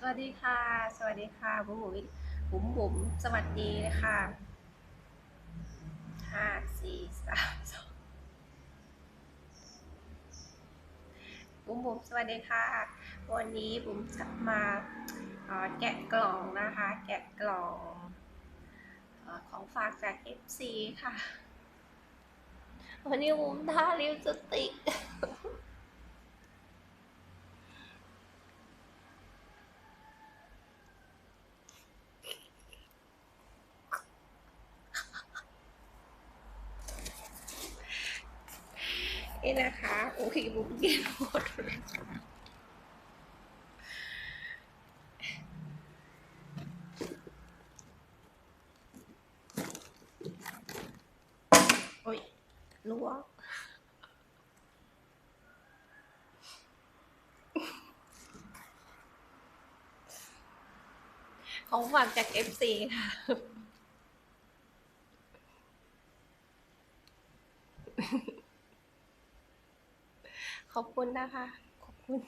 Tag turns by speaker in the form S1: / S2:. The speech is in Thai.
S1: สวัสดีค่ะ สวัสดีค่ะบุ๋มบุ๋มบุ๋มสวัสดีนะคะห้าสี่สามสองบุ๋มบุ๋มสวัสดีค่ะ วันนี้บุ๋มจะมาแกะกล่องนะคะ แกะกล่องเอ่อของฝากจาก FC ค่ะ วันนี้บุ๋มทาลิปสติก นี่นะคะ โอเคบุ๋มกินหมดเลยโอ้ยลวกของฝากจาก FC ค่ะ ขอบคุณนะคะ ขอบคุณ